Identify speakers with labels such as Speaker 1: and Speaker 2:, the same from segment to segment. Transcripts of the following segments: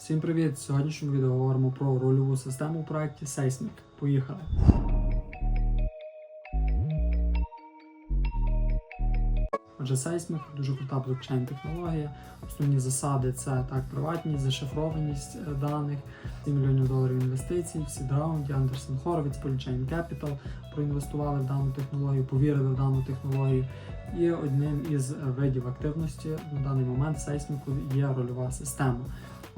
Speaker 1: Всім привіт! Сьогоднішньому відео говоримо про рольову систему у проєкті Seismic. Поїхали! Отже, Seismic дуже крута блокчейн технологія. Основні засади це так приватність, зашифрованість е, даних, 7 мільйонів доларів інвестицій, всі раунді, Андерсон Хоровіц, Polychain Capital проінвестували в дану технологію, повірили в дану технологію. І одним із видів активності на даний момент сейсміку є рольова система.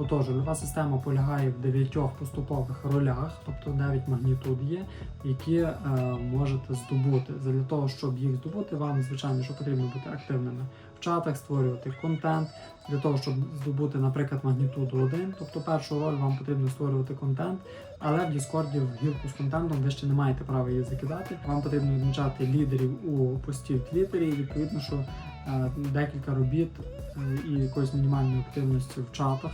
Speaker 1: Отож, рольова система полягає в дев'ятьох поступових ролях, тобто 9 магнітуд є, які е, можете здобути. Для того, щоб їх здобути, вам звичайно, що потрібно бути активними в чатах, створювати контент. Для того, щоб здобути, наприклад, магнітуду 1, тобто першу роль вам потрібно створювати контент, але в Діскорді в гілку з контентом ви ще не маєте права її закидати. Вам потрібно відмічати лідерів у пості в Твіттері, і відповідно, що е, декілька робіт е, і якоїсь мінімальної активності в чатах.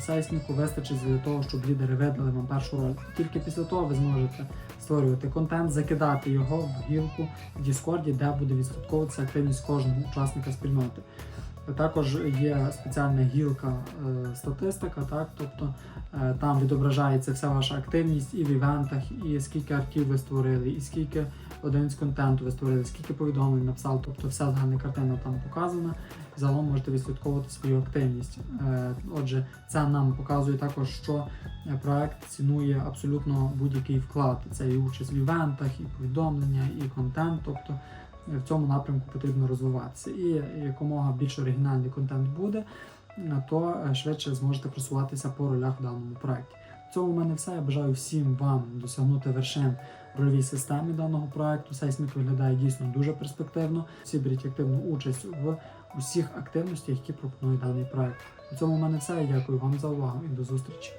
Speaker 1: Сейсміку вистачить для того, щоб лідери видали вам першу роль. Тільки після того ви зможете створювати контент, закидати його в гілку в Діскорді, де буде відслідковуватися активність кожного учасника спільноти. Також є спеціальна гілка е, статистика, так, тобто е, там відображається вся ваша активність і в івентах, і скільки артів ви створили, і скільки одиниць контенту ви створили, скільки повідомлень написали, тобто вся загальна картина там показана. Загалом можете відслідковувати свою активність. Е, Отже, це нам показує також, що проект цінує абсолютно будь-який вклад. Це і участь в івентах, і повідомлення, і контент. Тобто в цьому напрямку потрібно розвиватися. І якомога більш оригінальний контент буде, то е, швидше зможете просуватися по ролях в даному проекті. В цьому в мене все. Я бажаю всім вам досягнути вершин в рольовій системі даного проекту. Сейсмік виглядає дійсно дуже перспективно. Всі беріть активну участь в усіх активностях, які пропонує даний проект. На цьому в мене все. Я Дякую вам за увагу і до зустрічі.